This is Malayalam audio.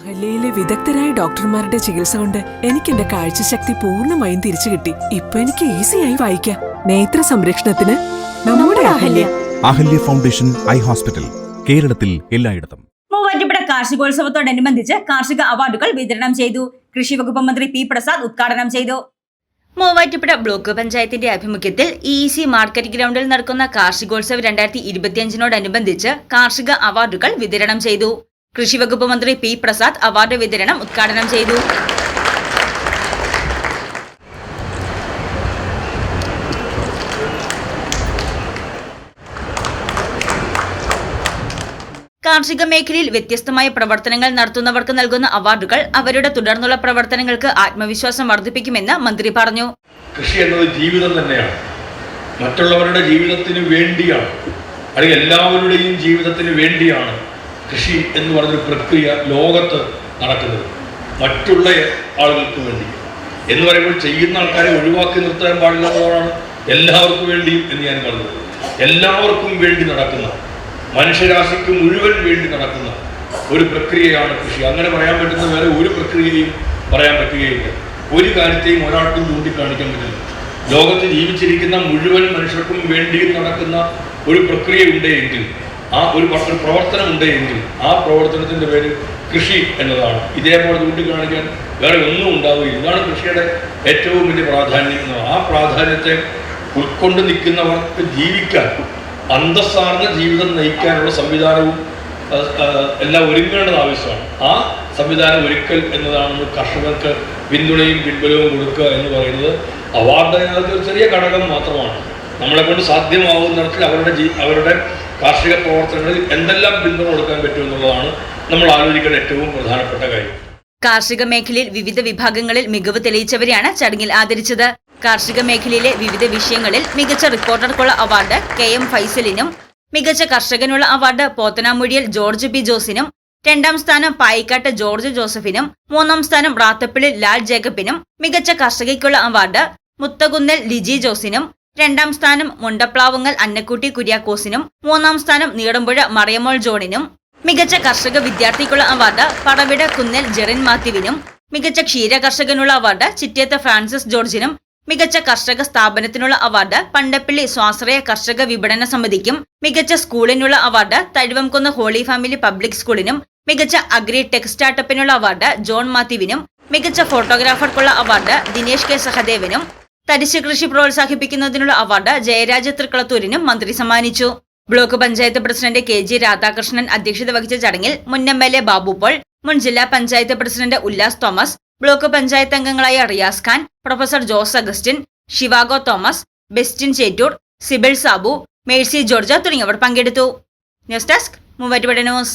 അഹല്യയിലെ വിദഗ്ധരായ ഡോക്ടർമാരുടെ ചികിത്സ കൊണ്ട് എനിക്ക് എന്റെ കാഴ്ചശക്തി പൂർണമായും തിരിച്ചു കിട്ടി. ഇപ്പൊ എനിക്ക് ഈസിയായി വായിക്കാം. നേത്ര സംരക്ഷണത്തിന് നമ്മുടെ Ahalya. Ahalya foundation eye hospital കേരളത്തിൽ എല്ലായിടത്തും. മൂവാറ്റുപുഴ കാർഷികോത്സവത്തോടനുബന്ധിച്ച് കാർഷിക അവാർഡുകൾ വിതരണം ചെയ്തു. കൃഷി വകുപ്പ് മന്ത്രി പി പ്രസാദ് ഉദ്ഘാടനം ചെയ്തു. മൂവാറ്റുപുഴ ബ്ലോക്ക് പഞ്ചായത്തിന്റെ ആഭിമുഖ്യത്തിൽ ഇ സി മാർക്കറ്റ് ഗ്രൗണ്ടിൽ നടക്കുന്ന കാർഷികോത്സവ് രണ്ടായിരത്തി ഇരുപത്തിയഞ്ചിനോടനുബന്ധിച്ച് കാർഷിക അവാർഡുകൾ വിതരണം ചെയ്തു. കൃഷി വകുപ്പ് മന്ത്രി പി പ്രസാദ് അവാർഡ് വിതരണം ഉദ്ഘാടനം ചെയ്തു. കാർഷിക മേഖലയിൽ വ്യത്യസ്തമായ പ്രവർത്തനങ്ങൾ നടത്തുന്നവർക്ക് നൽകുന്ന അവാർഡുകൾ അവരുടെ തുടർന്നുള്ള പ്രവർത്തനങ്ങൾക്ക് ആത്മവിശ്വാസം വർദ്ധിപ്പിക്കുമെന്ന് മന്ത്രി പറഞ്ഞു. കൃഷി എന്നത് ജീവിതം തന്നെയാണ്. മറ്റുള്ളവരുടെ ജീവിതത്തിന് വേണ്ടിയാണ്. അല്ലെങ്കിൽ എല്ലാവരുടെയും ജീവിതത്തിന് വേണ്ടിയാണ്. കൃഷി എന്ന് പറഞ്ഞൊരു പ്രക്രിയ ലോകത്ത് നടക്കുന്നത്. മറ്റുള്ള ആളുകൾക്ക് വേണ്ടി. എന്ന് പറയുമ്പോൾ ചെയ്യുന്ന ആൾക്കാരെ ഒഴിവാക്കി നിർത്താൻ പാടില്ലാത്തതാണ് എല്ലാവർക്കും വേണ്ടിയും എന്ന് ഞാൻ പറഞ്ഞത്. എല്ലാവർക്കും വേണ്ടി നടക്കുന്ന മനുഷ്യരാശിക്ക് മുഴുവൻ വേണ്ടി നടക്കുന്ന ഒരു പ്രക്രിയയാണ് കൃഷി. അങ്ങനെ പറയാൻ പറ്റുന്ന വേറെ ഒരു പ്രക്രിയയും പറയാൻ പറ്റുകയില്ല. ഒരു കാര്യത്തെയും ഒരാൾക്കും ചൂണ്ടിക്കാണിക്കാൻ പറ്റില്ല. ലോകത്ത് ജീവിച്ചിരിക്കുന്ന മുഴുവൻ മനുഷ്യർക്കും വേണ്ടിയും നടക്കുന്ന ഒരു പ്രക്രിയ ഉണ്ടെങ്കിൽ ആ ഒരു ഒരു പ്രവർത്തനം ഉണ്ടെങ്കിൽ ആ പ്രവർത്തനത്തിന്റെ പേര് കൃഷി എന്നതാണ്. ഇതേപോലെ ചൂണ്ടിക്കാണിക്കാൻ വേറെ ഒന്നും ഉണ്ടാവുകയില്ല. ഇതാണ് കൃഷിയുടെ ഏറ്റവും വലിയ പ്രാധാന്യം ആ പ്രാധാന്യത്തെ ഉൾക്കൊണ്ട് നിൽക്കുന്നവർക്ക് ജീവിക്കാൻ അന്തസ്സാർന്ന ജീവിതം നയിക്കാനുള്ള സംവിധാനവും എല്ലാം ഒരുങ്ങേണ്ടത് ആവശ്യമാണ്. ആ സംവിധാനം ഒരുക്കൽ എന്നതാണ് കർഷകർക്ക് പിന്തുണയും പിൻബലവും കൊടുക്കുക എന്ന് പറയുന്നത്. അവാർഡ് ചെറിയ ഘടകം മാത്രമാണ്. നമ്മളെ കൊണ്ട് സാധ്യമാവുന്ന തരത്തിൽ അവരുടെ ജീ അവരുടെ കാർഷിക പ്രവർത്തനങ്ങളിൽ എന്തെല്ലാം പിന്തുണ കൊടുക്കാൻ പറ്റും എന്നുള്ളതാണ് നമ്മൾ ആലോചിക്കേണ്ട ഏറ്റവും പ്രധാനപ്പെട്ട കാര്യം. കാർഷിക മേഖലയിൽ വിവിധ വിഭാഗങ്ങളിൽ മികവ് തെളിയിച്ചവരെയാണ് ചടങ്ങിൽ ആദരിച്ചത്. കാർഷിക മേഖലയിലെ വിവിധ വിഷയങ്ങളിൽ മികച്ച റിപ്പോർട്ടർക്കുള്ള അവാർഡ് കെ എം ഫൈസലിനും മികച്ച കർഷകനുള്ള അവാർഡ് പോത്തനാമുഴിയിൽ ജോർജ് ബി ജോസിനും രണ്ടാം സ്ഥാനം പായിക്കാട്ട് ജോർജ് ജോസഫിനും മൂന്നാം സ്ഥാനം റാത്തപ്പിളിൽ ലാൽ ജേക്കബിനും മികച്ച കർഷകയ്ക്കുള്ള അവാർഡ് മുത്തകുന്നൽ ലിജി ജോസിനും രണ്ടാം സ്ഥാനം മുണ്ടപ്ലാവുങ്ങൽ അന്നക്കുട്ടി കുര്യാക്കോസിനും മൂന്നാം സ്ഥാനം നീടമ്പുഴ മറിയമോൾ ജോണിനും. മികച്ച കർഷക വിദ്യാർത്ഥിക്കുള്ള അവാർഡ് പടവിട കുന്നൽ ജെറിൻ മാത്യുവിനും. മികച്ച ക്ഷീര കർഷകനുള്ള അവാർഡ് ചിറ്റേത്ത ഫ്രാൻസിസ് ജോർജിനും. മികച്ച കർഷക സ്ഥാപനത്തിനുള്ള അവാർഡ് പണ്ടപ്പള്ളി സ്വാശ്രയ കർഷക വിപണന സമിതിക്കും. മികച്ച സ്കൂളിനുള്ള award Thazhuvamkunnu holy family public സ്കൂളിനും. മികച്ച അഗ്രി ടെക് സ്റ്റാർട്ടപ്പിനുള്ള അവാർഡ് ജോൺ മാത്യുവിനും. മികച്ച ഫോട്ടോഗ്രാഫർക്കുള്ള അവാർഡ് ദിനേശ് കെ സഹദേവനും. തരിശ് കൃഷി പ്രോത്സാഹിപ്പിക്കുന്നതിനുള്ള അവാർഡ് ജയരാജ തൃക്കളത്തൂരിനും മന്ത്രി സമ്മാനിച്ചു. Block panchayat president K G Radhakrishnan അധ്യക്ഷത വഹിച്ച ചടങ്ങിൽ മുൻ M L A Babu Paul മുൻ ജില്ലാ panchayat president Ullas Thomas block panchayat അംഗങ്ങളായ Riyas Khan professor Jose Augustine Zhivago Thomas Bestin Chettoor Sibil Sabu Mercy George തുടങ്ങിയവർ പങ്കെടുത്തു. News desk Muvattupuzha news.